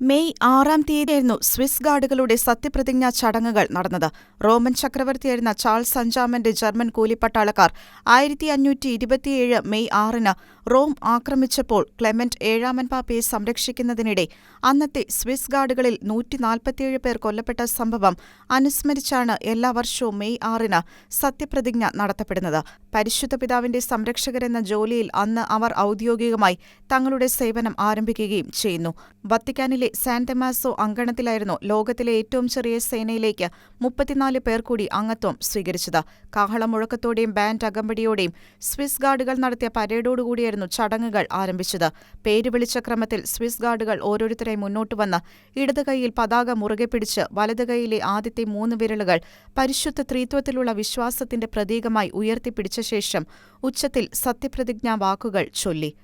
May ആറാം തീയതിയായിരുന്നു Swiss ഗാർഡുകളുടെ സത്യപ്രതിജ്ഞാ ചടങ്ങുകൾ നടന്നത്. റോമൻ ചക്രവർത്തിയായിരുന്ന ചാൾസ് അഞ്ചാമന്റെ ജർമ്മൻ കൂലിപ്പട്ടാളക്കാർ ആയിരത്തി അഞ്ഞൂറ്റി ഇരുപത്തിയേഴ് മെയ് ആറിന് റോം ആക്രമിച്ചപ്പോൾ ക്ലെമന്റ് ഏഴാമൻ പാപ്പയെ സംരക്ഷിക്കുന്നതിനിടെ അന്നത്തെ സ്വിസ് ഗാർഡുകളിൽ നൂറ്റി നാൽപ്പത്തിയേഴ് പേർ കൊല്ലപ്പെട്ട സംഭവം അനുസ്മരിച്ചാണ് എല്ലാ വർഷവും മെയ് ആറിന് സത്യപ്രതിജ്ഞ നടത്തപ്പെടുന്നത്. പരിശുദ്ധ പിതാവിന്റെ സംരക്ഷകരെന്ന ജോലിയിൽ അന്ന് അവർ ഔദ്യോഗികമായി തങ്ങളുടെ സേവനം ആരംഭിക്കുകയും ചെയ്യുന്നു. വത്തിക്കാനിലെ സാൻ ടെമാസോ അങ്കണത്തിലായിരുന്നു ലോകത്തിലെ ഏറ്റവും ചെറിയ സേനയിലേക്ക് മുപ്പത്തിനാല് പേർ കൂടി അംഗത്വം സ്വീകരിച്ചത്. കാഹളമുഴക്കത്തോടെയും ബാൻഡ് അകമ്പടിയോടെയും സ്വിസ് ഗാർഡുകൾ നടത്തിയ പരേഡോടുകൂടിയായിരുന്നു ചടങ്ങുകൾ ആരംഭിച്ചത്. പേര് വിളിച്ച ക്രമത്തിൽ സ്വിസ് ഗാർഡുകൾ ഓരോരുത്തരായി മുന്നോട്ട് വന്ന് ഇടത് കൈയിൽ പതാക മുറുകെ പിടിച്ച് വലത് കൈയിലെ ആദ്യത്തെ മൂന്ന് വിരലുകൾ പരിശുദ്ധ ത്രിത്വത്തിലുള്ള വിശ്വാസത്തിന്റെ പ്രതീകമായി ഉയർത്തിപ്പിടിച്ച ശേഷം ഉച്ചത്തിൽ സത്യപ്രതിജ്ഞാ വാക്കുകൾ ചൊല്ലി.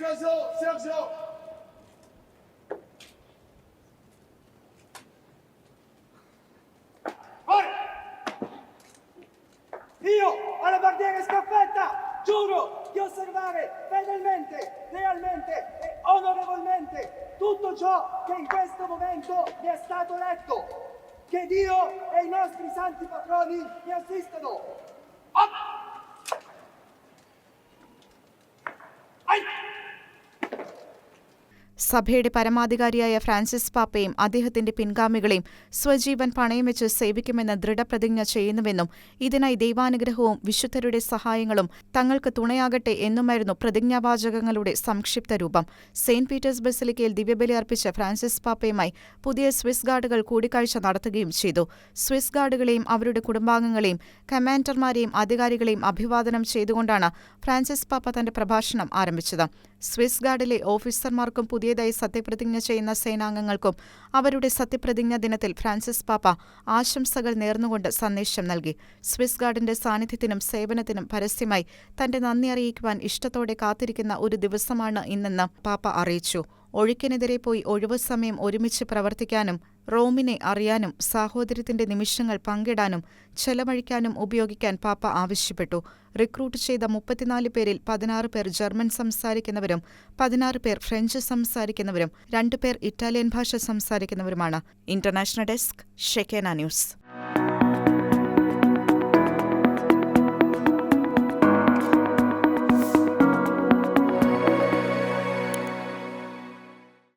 Sergio, Sergio. Io, alla barriera scaffetta, giuro di osservare fedelmente, lealmente e onorevolmente tutto ciò che in questo momento mi è stato letto. Che Dio e i nostri santi patroni mi assistano. സഭയുടെ പരമാധികാരിയായ Francis പാപ്പയും അദ്ദേഹത്തിന്റെ പിൻഗാമികളെയും സ്വജീവൻ പണയം വെച്ച് സേവിക്കുമെന്ന് ദൃഢപ്രതിജ്ഞ ചെയ്യുന്നുവെന്നും ഇതിനായി ദൈവാനുഗ്രഹവും വിശുദ്ധരുടെ സഹായങ്ങളും തങ്ങൾക്ക് തുണയാകട്ടെ എന്നുമായിരുന്നു പ്രതിജ്ഞാവാചകങ്ങളുടെ സംക്ഷിപ്ത രൂപം. സെയിന്റ് പീറ്റേഴ്സ് ബസിലിക്കയിൽ ദിവ്യബലി അർപ്പിച്ച ഫ്രാൻസിസ് പാപ്പയുമായി പുതിയ സ്വിസ് ഗാർഡുകൾ കൂടിക്കാഴ്ച നടത്തുകയും ചെയ്തു. സ്വിസ് ഗാർഡുകളെയും അവരുടെ കുടുംബാംഗങ്ങളെയും കമാൻഡർമാരെയും അധികാരികളെയും അഭിവാദനം ചെയ്തുകൊണ്ടാണ് ഫ്രാൻസിസ് പാപ്പ തന്റെ പ്രഭാഷണം ആരംഭിച്ചത്. സ്വിസ് ഗാർഡിലെ ഓഫീസർമാർക്കും പുതിയതായി സത്യപ്രതിജ്ഞ ചെയ്യുന്ന സേനാംഗങ്ങൾക്കും അവരുടെ സത്യപ്രതിജ്ഞ ദിനത്തിൽ ഫ്രാൻസിസ് പാപ്പ ആശംസകൾ നേർന്നുകൊണ്ട് സന്ദേശം നൽകി. സ്വിസ് ഗാർഡിന്റെ സാന്നിധ്യത്തിനും സേവനത്തിനും പരസ്യമായി തന്റെ നന്ദി അറിയിക്കുവാൻ ഇഷ്ടത്തോടെ കാത്തിരിക്കുന്ന ഒരു ദിവസമാണ് ഇന്നെന്ന് പാപ്പ അറിയിച്ചു. ഒഴുക്കിനെതിരെ പോയി ഒഴിവു സമയം ഒരുമിച്ച് പ്രവർത്തിക്കാനും റോമിനെ അറിയാനും സാഹോദര്യത്തിന്റെ നിമിഷങ്ങൾ പങ്കിടാനും ചെലവഴിക്കാനും ഉപയോഗിക്കാൻ പാപ്പ ആവശ്യപ്പെട്ടു. റിക്രൂട്ട് ചെയ്ത മുപ്പത്തിനാല് പേരിൽ പതിനാറ് പേർ ജർമ്മൻ സംസാരിക്കുന്നവരും പതിനാറ് പേർ ഫ്രഞ്ച് സംസാരിക്കുന്നവരും രണ്ടുപേർ ഇറ്റാലിയൻ ഭാഷ സംസാരിക്കുന്നവരുമാണ്. ഇന്റർനാഷണൽ ഡെസ്ക് ഷെക്കേന ന്യൂസ്.